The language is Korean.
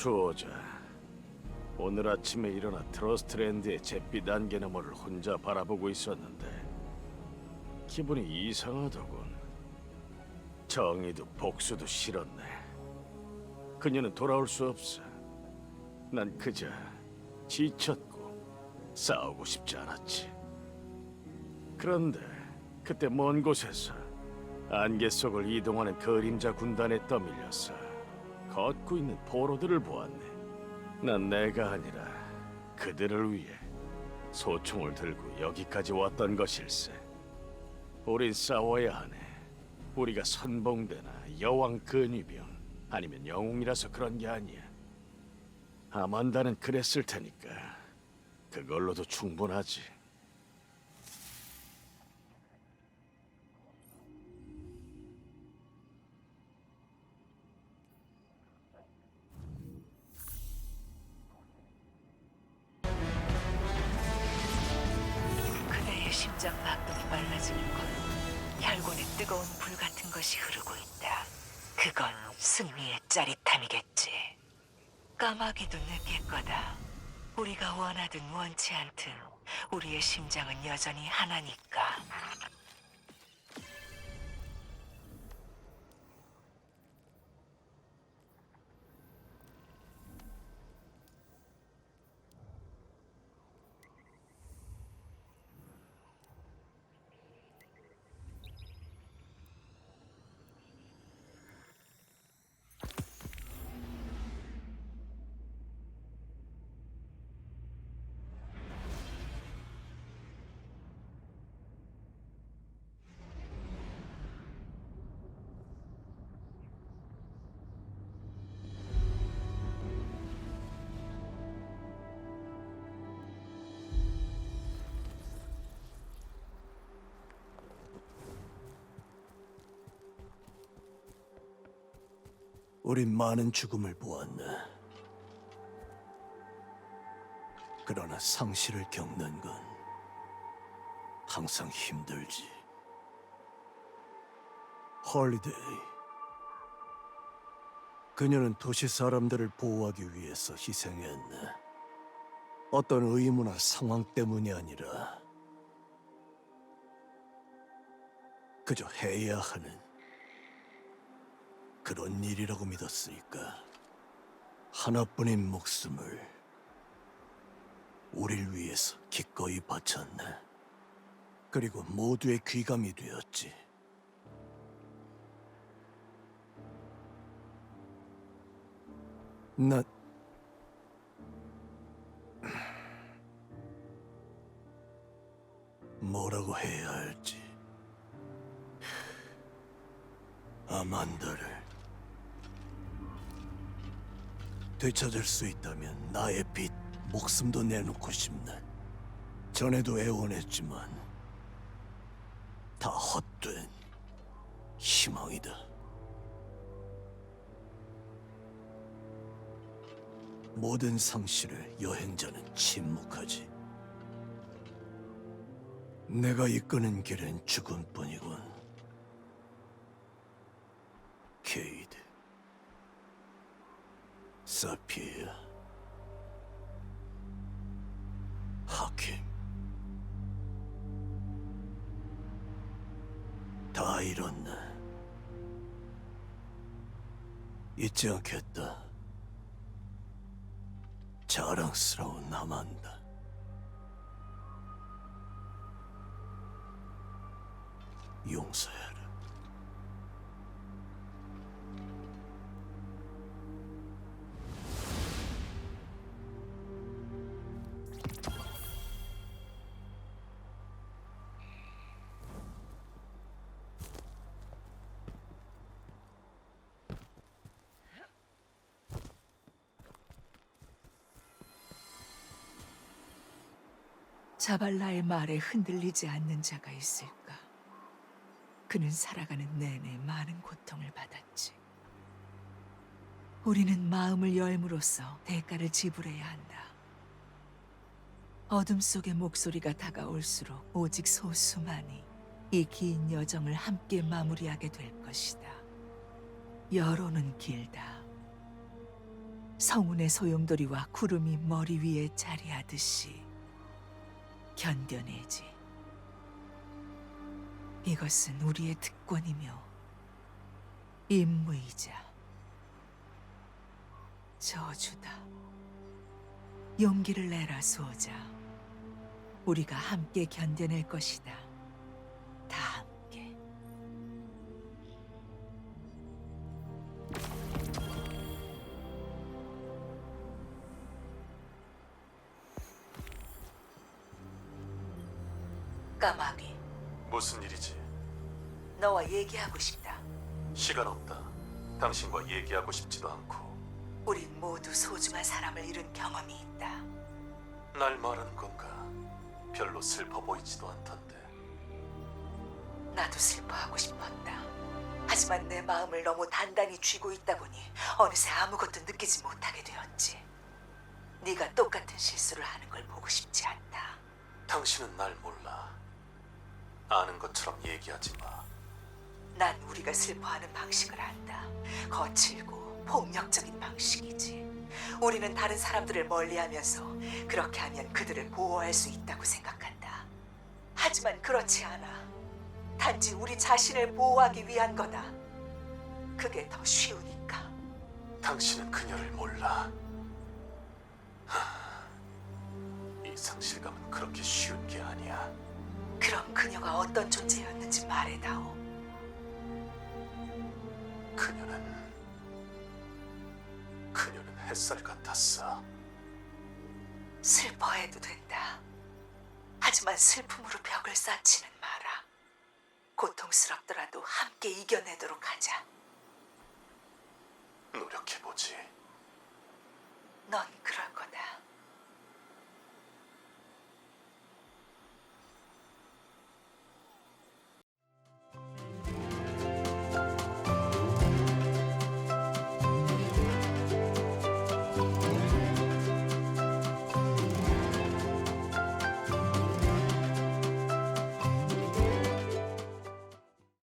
수호자. 오늘 아침에 일어나 트러스트랜드의 잿빛 안개 너머를 혼자 바라보고 있었는데 기분이 이상하더군. 정의도 복수도 싫었네. 그녀는 돌아올 수 없어. 난 그저 지쳤고 싸우고 싶지 않았지. 그런데 그때 먼 곳에서 안개 속을 이동하는 그림자 군단에 떠밀려서 걷고 있는 포로들을 보았네. 난 내가 아니라 그들을 위해 소총을 들고 여기까지 왔던 것일세. 우린 싸워야 하네. 우리가 선봉대나 여왕 근위병 아니면 영웅이라서 그런 게 아니야. 아만다는 그랬을 테니까 그걸로도 충분하지. 빨라지는 건 혈관에 뜨거운 불 같은 것이 흐르고 있다. 그건 승리의 짜릿함이겠지. 까마귀도 느낄 거다. 우리가 원하든 원치 않든 우리의 심장은 여전히 하나니까. 우린 많은 죽음을 보았네. 그러나 상실을 겪는 건 항상 힘들지. 홀리데이. 그녀는 도시 사람들을 보호하기 위해서 희생했네. 어떤 의무나 상황 때문이 아니라 그저 해야 하는 그런 일이라고 믿었으니까 하나뿐인 목숨을 우릴 위해서 기꺼이 바쳤네. 그리고 모두의 귀감이 되었지. 난 뭐라고 해야 할지 아만다를 되찾을 수 있다면 나의 빛 목숨도 내놓고 싶네. 전에도 애원했지만 다 헛된 희망이다. 모든 상실을 여행자는 침묵하지. 내가 이끄는 길은 죽음뿐이군. 케이드. 사피아 하킴 다 잃었네. 잊지 않겠다. 자랑스러운 아만다. 용서해 자발라의 말에 흔들리지 않는 자가 있을까? 그는 살아가는 내내 많은 고통을 받았지. 우리는 마음을 열므로써 대가를 지불해야 한다. 어둠 속의 목소리가 다가올수록 오직 소수만이 이 긴 여정을 함께 마무리하게 될 것이다. 여로는 길다. 성운의 소용돌이와 구름이 머리 위에 자리하듯이 견뎌내지. 이것은 우리의 특권이며 임무이자 저주다. 용기를 내라 수호자. 우리가 함께 견뎌낼 것이다. 다 까마귀, 무슨 일이지? 너와 얘기하고 싶다. 시간 없다. 당신과 얘기하고 싶지도 않고. 우린 모두 소중한 사람을 잃은 경험이 있다. 날 말하는 건가? 별로 슬퍼 보이지도 않던데. 나도 슬퍼하고 싶었다. 하지만 내 마음을 너무 단단히 쥐고 있다 보니 어느새 아무것도 느끼지 못하게 되었지. 네가 똑같은 실수를 하는 걸 보고 싶지 않다. 당신은 날 몰라. 아는 것처럼 얘기하지 마. 난 우리가 슬퍼하는 방식을 안다. 거칠고 폭력적인 방식이지. 우리는 다른 사람들을 멀리하면서 그렇게 하면 그들을 보호할 수 있다고 생각한다. 하지만 그렇지 않아. 단지 우리 자신을 보호하기 위한 거다. 그게 더 쉬우니까. 당신은 그녀를 몰라. 하, 이 상실감은 그렇게 쉬운 게 아니야. 그럼 그녀가 어떤 존재였는지 말해다오. 그녀는 그녀는 햇살 같았어. 슬퍼해도 된다. 하지만 슬픔으로 벽을 쌓지는 마라. 고통스럽더라도 함께 이겨내도록 하자. 노력해 보지. 넌 그럴 거다.